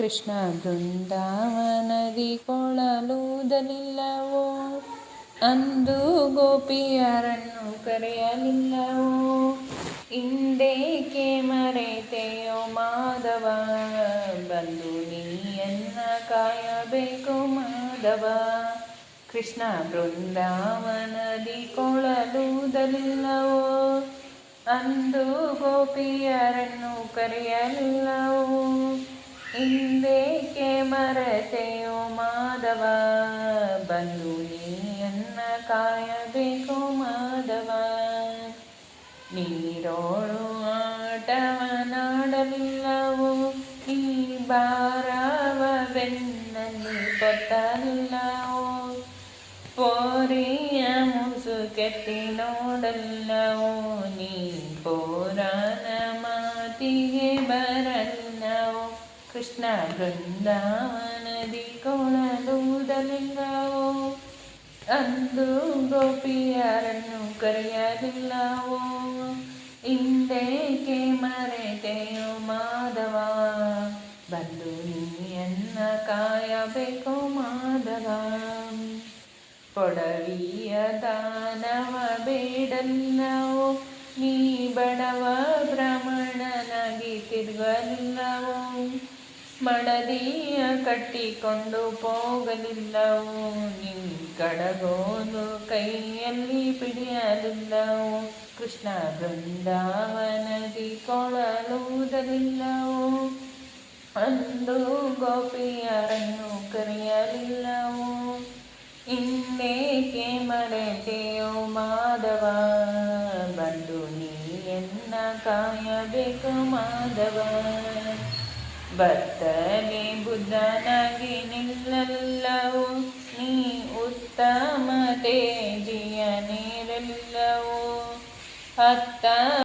ಕೃಷ್ಣ ಬೃಂದಾವನದಿ ಕೊಳಲೂದಲಿಲ್ಲವೋ ಅಂದು ಗೋಪಿಯರನ್ನು ಕರೆಯಲಿಲ್ಲವೋ? ಇಂದೇಕೆ ಮರೆತೆಯೋ ಮಾಧವ? ಬಂದು ನೀಯನ್ನ ಕಾಯಬೇಕು ಮಾಧವ. ಕೃಷ್ಣ ಬೃಂದಾವನದಿ ಕೊಳಲೂದಲಿಲ್ಲವೋ ಅಂದು ಗೋಪಿಯರನ್ನು ಕರೆಯಲಿಲ್ಲವೋ? ಇಂದೇಕೆ ಮರೆತೆಯೋ ಮಾಧವ? ಬಂದು ನೀಯನ್ನ ಕಾಯಬೇಕು ಮಾಧವ. ನೀರೋಳು ಆಟವನಾಡಲಿಲ್ಲವೋ? ಈ ಬಾರವ ಬೆನ್ನಲ್ಲಿ ಕೊಟ್ಟಲಿಲ್ಲವೋ? ಪೋರಿಯ ಮುಸುಕೆತ್ತಿ ನೋಡಲ್ಲವೋ ನೀ ಪೋರಾನ ಕೃಷ್ಣ ಬೃಂದಾವನದಿ ಕೊಳಲುವುದಲಿಲ್ಲವೋ ಅಂದು ಗೋಪಿಯರನ್ನು ಕರೆಯಲಿಲ್ಲವೋ? ಹಿಂದೇಕೆ ಮರೆತೆಯೋ ಮಾಧವ, ಬಂದು ನೀಯನ್ನ ಕಾಯಬೇಕು ಮಾಧವ. ಕೊಡವಿಯ ದಾನವ ಬೇಡಲ್ಲವೋ ನೀ ಬಡವ ಮಡದಿಯ ಕಟ್ಟಿಕೊಂಡು ಹೋಗಲಿಲ್ಲವು ನಿನ್ನ ಕಡಗೋಲು ಕೈಯಲ್ಲಿ ಪಿಡಿಯಲಿಲ್ಲವು, ಕೃಷ್ಣ ಬೃಂದಾವನದಿ ಕೊಳಲುವುದರಿಲ್ಲವು ಅಂದು ಗೋಪಿಯರನ್ನು ಕರೆಯಲಿಲ್ಲವು, ಇನ್ನೇಕೆ ಮರೆತೆಯೋ ಮಾಧವ, ಬಂದು ನೀಯನ್ನ ಕಾಯಬೇಕು ಮಾಧವ. ಬತ್ತಲೆ ಬುದ್ಧನಾಗಿ ನಿಲ್ಲಲ್ಲವು ನೀ ಉತ್ತಮ ತೇಜಿಯ ನೀರಲ್ಲವೋ ಹತ್ತ